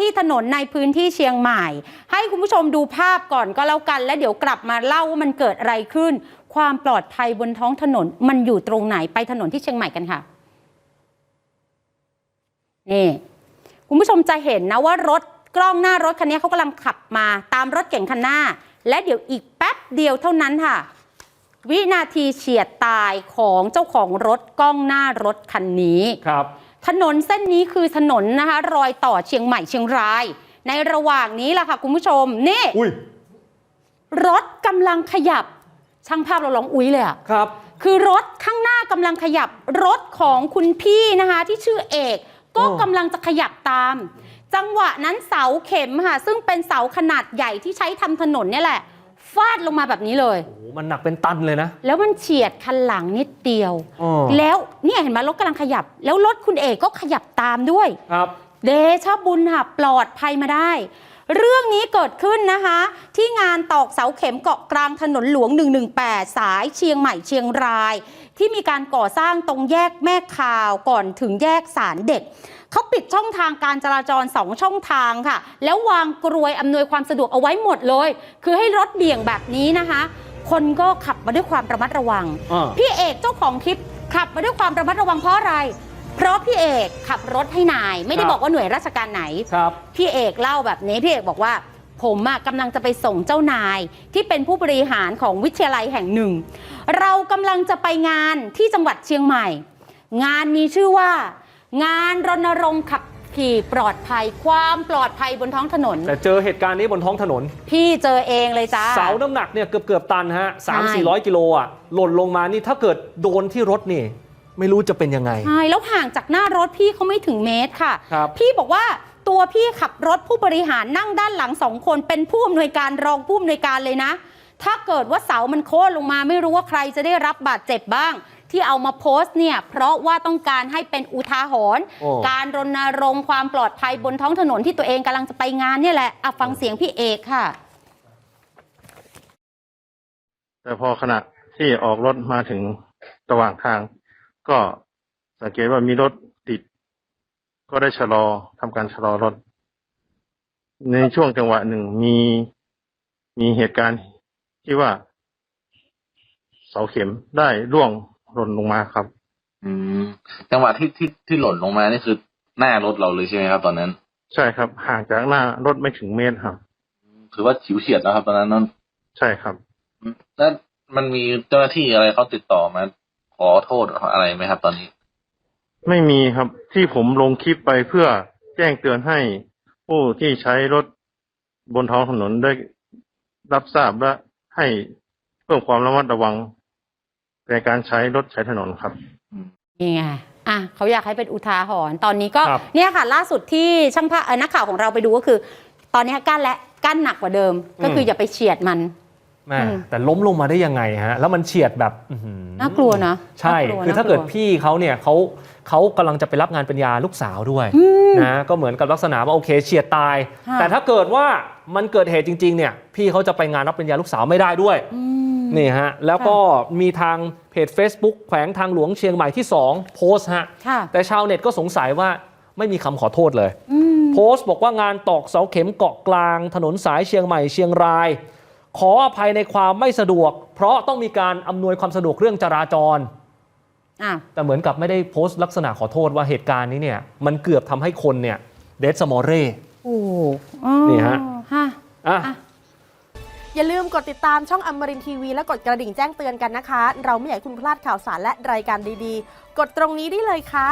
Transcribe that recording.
ที่ถนนในพื้นที่เชียงใหม่ ให้คุณผู้ชมดูภาพก่อนก็แล้วกัน แล้วเดี๋ยวกลับมาเล่าว่ามันเกิดอะไรขึ้น ความปลอดภัยบนท้องถนนมันอยู่ตรงไหนไปถนนที่เชียงใหม่กันค่ะนี่คุณผู้ชมจะเห็นนะว่ารถกล้องหน้ารถคันนี้เขากำลังขับมาตามรถเก่งคันหน้า และเดี๋ยวอีกแป๊บเดียวเท่านั้นค่ะ วินาทีเฉียดตายของเจ้าของรถกล้องหน้ารถคันนี้ครับ ถนนเส้นนี้คือถนนนะคะรอยต่อเชียงใหม่เชียงราย ในระหว่างนี้แหละค่ะคุณผู้ชมนี่อุ้ยรถกำลังขยับ ช่างภาพเราร้องอุ้ยเลยอะครับ คือรถข้างหน้ากำลังขยับ รถของคุณพี่นะคะ ที่ชื่อเอก ก็โอ้กำลังจะขยับตาม จังหวะนั้นเสาเข็มค่ะซึ่งเป็นเสาขนาดใหญ่ที่ใช้ทำถนนเนี่ยแหละ ฟาดลงมาแบบนี้เลย โอ้โหมันหนักเป็นตันเลยนะ แล้วมันเฉียดคันหลังนิดเดียว อ๋อ แล้วเนี่ยเห็นไหมรถกำลังขยับ แล้วรถคุณเอกก็ขยับตามด้วย ครับ เดชะบุญค่ะปลอดภัยมาได้ เรื่องนี้เกิดขึ้นนะคะ ที่งานตอกเสาเข็มเกาะกลางถนนหลวง 118 สายเชียงใหม่เชียงราย ที่มีการก่อสร้างตรงแยกแม่ข่าวก่อนถึงแยกสารเด็ก เขาปิดช่องทางการจราจร 2 ช่องทางค่ะ แล้ววางกรวยอำนวยความสะดวกเอาไว้หมดเลย คือให้รถเบี่ยงแบบนี้นะคะ คนก็ขับมาด้วยความระมัดระวัง อ่า พี่เอกเจ้าของคลิปขับมาด้วยความระมัดระวังเพราะอะไร เพราะพี่เอกขับรถให้นาย ไม่ได้ครับ บอกว่าหน่วยราชการไหน ครับ พี่เอกเล่าแบบนี้ พี่เอกบอกว่า ผมอะกำลังจะไปส่งเจ้านาย ที่เป็นผู้บริหารของวิทยาลัยแห่งหนึ่ง เรากำลังจะไปงานที่จังหวัดเชียงใหม่ งานมีชื่อว่า งานรณรงค์ขับขี่ปลอดภัยความปลอดภัยบนท้องถนน แต่เจอเหตุการณ์นี้บนท้องถนน พี่เจอเองเลยจ้าเสาน้ำหนักเนี่ยเกือบเกือบๆตันฮะสามใช่สี่ร้อยกิโลอะหล่นลงมานี่ถ้าเกิดโดนที่รถนี่ ไม่รู้จะเป็นยังไงใช่แล้วห่างจากหน้ารถพี่เขาไม่ถึงเมตรค่ะครับพี่บอกว่าตัวพี่ขับรถผู้บริหารนั่งด้านหลังสองคนเป็นผู้อำนวยการรองผู้อำนวยการเลยนะ ถ้าเกิดว่าเสามันโค่นลงมาไม่รู้ว่าใครจะได้รับบาดเจ็บบ้าง ที่เอามาโพสต์เนี่ยเพราะว่าต้องการให้เป็นอุทาหรณ์โอ้ การรณรงค์ความปลอดภัยบนท้องถนนที่ตัวเองกำลังจะไปงานเนี่ยแหละอะฟังเสียงพี่เอกค่ะ แต่พอขณะที่ออกรถมาถึงระหว่างทาง ก็สังเกตว่ามีรถติด ก็ได้ชะลอทำการชะลอรถ ในช่วงจังหวะหนึ่งมีมีเหตุการณ์ที่ว่า เสาเข็มได้ร่วง หล่นลงมาครับ อืมจังหวะที่ที่ที่หล่นลงมานี่คือหน้ารถเราเลยใช่ไหมครับ ตอนนั้น ใช่ครับ ห่างจากหน้ารถไม่ถึงเมตรครับถือว่าฉิวเฉียดนะครับ ตอนนั้นนั่นใช่ครับแล้วมันมีเจ้าหน้าที่อะไรเขาติดต่อมาขอโทษอะไรไหมครับ ตอนนี้ ไม่มีครับ ที่ผมลงคลิปไปเพื่อแจ้งเตือนให้ผู้ที่ใช้รถบนท้องถนนได้รับทราบและให้เพิ่มความระมัดระวัง ในการใช้รถใช้ถนนครับ นี่ไงอะเขาอยากให้เป็นอุทาหรณ์ตอนนี้ก็ครับ เนี่ยค่ะ ล่าสุดที่ช่างภาพเอ่อนักข่าวของเราไปดูก็คือ ตอนนี้กั้นและกั้นหนักกว่าเดิม ก็คืออย่าไปเฉียดมัน แม่อืม แต่ล้มลงมาได้ยังไงฮะ แล้วมันเฉียดแบบอื้อหือน่ากลัวนะใช่ น่ากลัวคือถ้าเกิดน่ากลัว พี่เขาเนี่ยเขาเขากำลังจะไปรับงานปริญญาลูกสาวด้วยอืมนะก็เหมือนกับลักษณะว่าโอเคเฉียดตาย ค่ะ แต่ถ้าเกิดว่ามันเกิดเหตุจริง ๆ เนี่ย พี่เขาจะไปงานรับปริญญาลูกสาวไม่ได้ด้วย อืม นี่ฮะ แล้วก็มีทางเพจ Facebook แขวงทางหลวงเชียงใหม่ที่ 2 โพสต์ฮะค่ะแต่ชาวเน็ตก็สงสัยว่าไม่มีคำขอโทษเลยอืมโพสต์บอกว่างานตอกเสาเข็มเกาะกลาง ถนนสายเชียงใหม่เชียงราย ขออภัยในความไม่สะดวก เพราะต้องมีการอำนวยความสะดวกเรื่องจราจรอะแต่เหมือนกับไม่ได้โพสต์ลักษณะขอโทษว่าเหตุการณ์นี้เนี่ย มันเกือบทำให้คนเนี่ยเดสมอเร่โอ้อ๋อนี่ฮะฮะอะอะ อย่าลืมกดติดตามช่องอมรินทีวีและกดกระดิ่งแจ้งเตือนกันนะคะ เราไม่อยากให้คุณพลาดข่าวสารและรายการดีๆ กดตรงนี้ได้เลยค่ะ